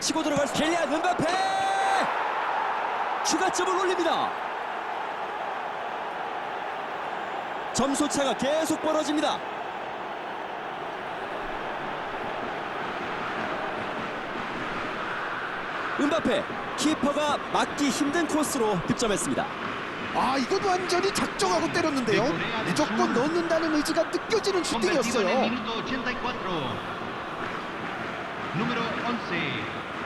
치고 들어갈 수 켈리안 은바페 추가점을 올립니다 점수 차가 계속 벌어집니다 은바페 키퍼가 막기 힘든 코스로 득점했습니다 아 이건 완전히 작정하고 때렸는데요. 무조건 넣는다는 의지가 느껴지는 슈팅이었어요. número 11.